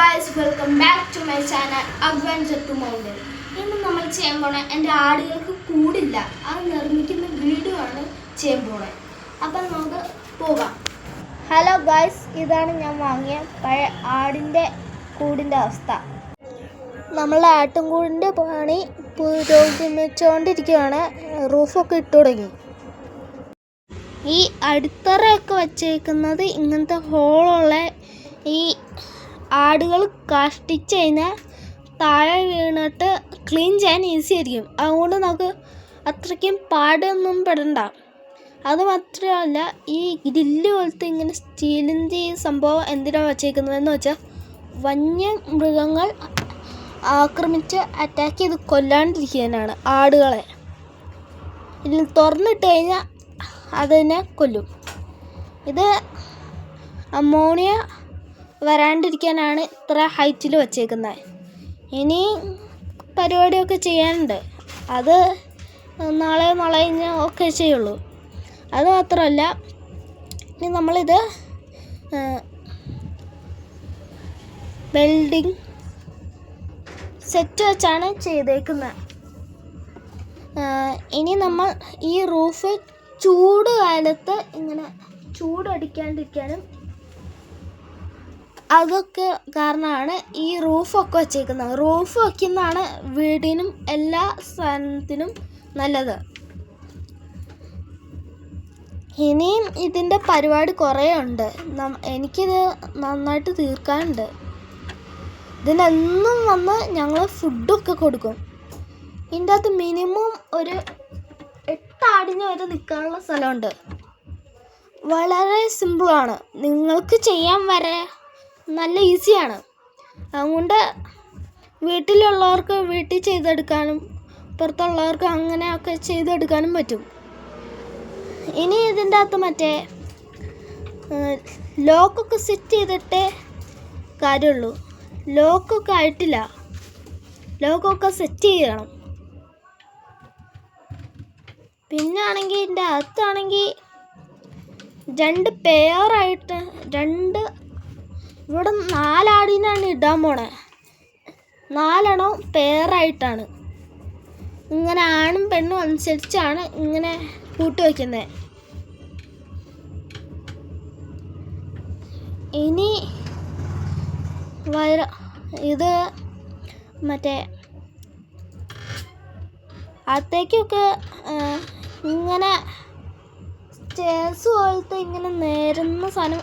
Guys welcome back to my channel adventure to mountain ഇന്ന് നമ്മൾ ചെയ്യാൻ പോണ എന്റെ ആടുകൾക്ക് കൂടില്ല. അത് നിർമ്മിക്കുന്ന വീഡിയോ ആണ് ചെയ്യാൻ പോണത് അപ്പം നമുക്ക് പോകാം. ഹലോ ഗായ്സ് ഇതാണ് ഞാൻ വാങ്ങിയ പഴയ ആടിന്റെ കൂടിന്റെ അവസ്ഥ. നമ്മളുടെ ആട്ടുംകൂടിന്റെ പണി പുരോഗമിച്ചുകൊണ്ടിരിക്കുകയാണ്. റൂഫൊക്കെ ഇട്ടു തുടങ്ങി. ഈ അടിത്തറയൊക്കെ വച്ചേക്കുന്നത് ഇങ്ങനത്തെ ഹോളുള്ള ഈ ആടുകൾ കഷ്ടിച്ച് കഴിഞ്ഞാൽ താഴെ വീണിട്ട് ക്ലീൻ ചെയ്യാൻ ഈസി ആയിരിക്കും. അതുകൊണ്ട് നമുക്ക് അത്രയ്ക്കും പാടൊന്നും പെടണ്ട. അത് മാത്രമല്ല ഈ ഗ്രില്ല് പോലത്തെ ഇങ്ങനെ സ്റ്റീലിന്റെ ഈ സംഭവം എന്തിനാണ് വച്ചേക്കുന്നതെന്ന് വെച്ചാൽ വന്യ മൃഗങ്ങൾ ആക്രമിച്ച് അറ്റാക്ക് ചെയ്ത് കൊല്ലാണ്ടിരിക്കാനാണ് ആടുകളെ. ഇതിൽ തുറന്നിട്ട് കഴിഞ്ഞാൽ അതിനെ കൊല്ലും. ഇത് അമോണിയ വരാണ്ടിരിക്കാനാണ് ഇത്ര ഹൈറ്റിൽ വച്ചേക്കുന്നത് ഇനി പരിപാടിയൊക്കെ ചെയ്യാനുണ്ട്. അത് നാളെ നാളെ കഴിഞ്ഞ് ഒക്കെ ചെയ്യുള്ളൂ. അത് മാത്രമല്ല ഇനി നമ്മളിത് വെൽഡിങ് സെറ്റ് വെച്ചാണ് ചെയ്തേക്കുന്നത് ഇനി നമ്മൾ ഈ റൂഫ് ചൂട് കാലത്ത് ഇങ്ങനെ ചൂടടിക്കാണ്ടിരിക്കാനും അതൊക്കെ കാരണമാണ് ഈ റൂഫൊക്കെ വച്ചേക്കുന്നത്. റൂഫ് വയ്ക്കുന്നതാണ് വീടിനും എല്ലാ സാധനത്തിനും നല്ലത്. ഇനിയും ഇതിന്റെ പരിപാടി കുറേ ഉണ്ട്. എനിക്കിത് നന്നായിട്ട് തീർക്കാനുണ്ട്. ഇതിനെന്നും വന്ന് ഞങ്ങൾ ഫുഡൊക്കെ കൊടുക്കും. ഇതിന്റെ അകത്ത് മിനിമം ഒരു എട്ടാടിഞ്ഞ് വരെ നിൽക്കാനുള്ള സ്ഥലമുണ്ട്. വളരെ സിമ്പിളാണ് നിങ്ങൾക്ക് ചെയ്യാൻ വരെ നല്ല ഈസിയാണ്. അതുകൊണ്ട് വീട്ടിലുള്ളവർക്ക് വീട്ടിൽ ചെയ്തെടുക്കാനും പുറത്തുള്ളവർക്ക് അങ്ങനെയൊക്കെ ചെയ്തെടുക്കാനും പറ്റും. ഇനി ഇതിന്റെ അകത്ത് മറ്റേ ലോക്കൊക്കെ സെറ്റ് ചെയ്തിട്ടേ കാര്യമുള്ളൂ. ലോക്കൊക്കെ ആയിട്ടില്ല. ലോക്കൊക്കെ സെറ്റ് ചെയ്യണം. പിന്നെ ആണെങ്കിൽ ഇതിന്റെ അകത്താണെങ്കിൽ രണ്ട് പെയറായിട്ട് രണ്ട് ഇവിടെ നാലാടിനാണ് ഇടാൻ പോണേ. നാലെണ്ണം പേറായിട്ടാണ് ഇങ്ങനെ ആണും പെണ്ണും അനുസരിച്ചാണ് ഇങ്ങനെ കൂട്ടി വയ്ക്കുന്നത് ഇനി വയറ ഇത് മറ്റേ അത്തേക്കൊക്കെ ഇങ്ങനെ സ്റ്റേഴ്സ് പോലത്തെ ഇങ്ങനെ നേരുന്ന സാധനം